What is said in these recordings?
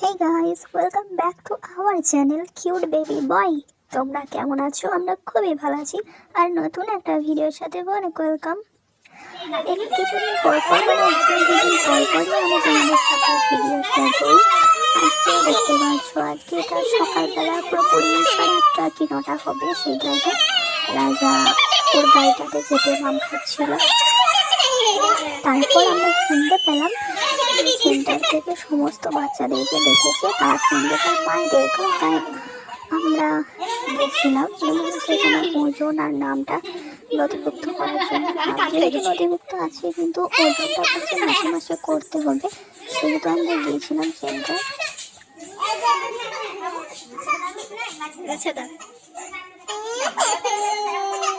Hey guys welcome back to our channel cute baby boy তোমরা কেমন আছো? আমরা খুবই ভালো আছি। আর নতুন একটা ভিডিওর সাথে অনেক ওয়েলকাম এই কিছুদিন ভিডিও শেয়ার দেখতে পাচ্ছ, আজকে এটা সকালবেলা পুরোপুরি সাড়ে আটটা কি নটা হবে সেই জায়গায় রাজা ওর বাড়িটাতে যেতে নাম খাচ্ছিল তারপর আমরা শুনতে পেলাম। সেন্টার থেকে সমস্ত বাচ্চাদেরকে ডেকেছে তার সঙ্গে তার মায়েদেরকেও তাই আমরা গেছিলাম এবং সেখানে ওজন আর নামটা নথিভুক্ত করার জন্য নথিভুক্ত আছে, কিন্তু ওজনটা হচ্ছে মাসে মাসে করতে হবে। সেহেতু আমরা গিয়েছিলাম সেন্টার। আচ্ছা সেখানে আমরা যখন পৌঁছাই সেখানে তো অলরেডি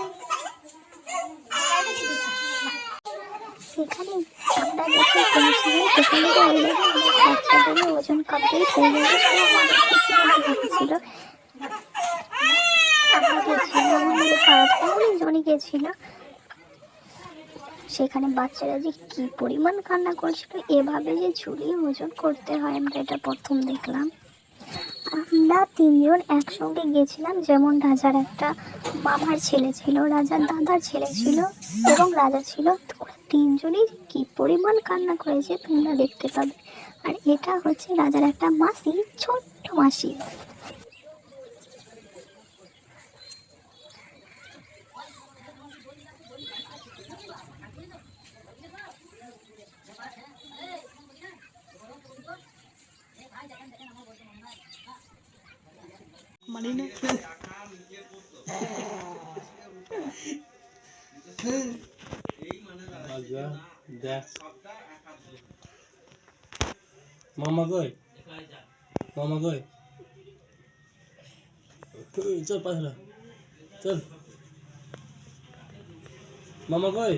আমার বাচ্চাদেরও ওজন সেখানে বাচ্চারা যে কি পরিমাণ কান্না করছিল, এভাবে যে ঝুলিয়ে ওজন করতে হয়, আমরা এটা প্রথম দেখলাম। আমরা তিনজন একসঙ্গে গেছিলাম, যেমন রাজার একটা মামার ছেলে ছিল, রাজার দাদার ছেলে ছিল এবং রাজা ছিল। তিনজনই কি পরিমাণ কান্না করেছে তোমরা দেখতে পাবে। আর এটা হচ্ছে রাজার একটা মাসি, ছোট্ট মাসি। মানি মামা কই? মামা কই? চল পাশে চল। মামা কই?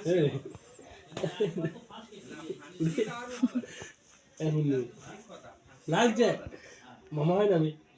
লাগছে। মামা হয় না আমি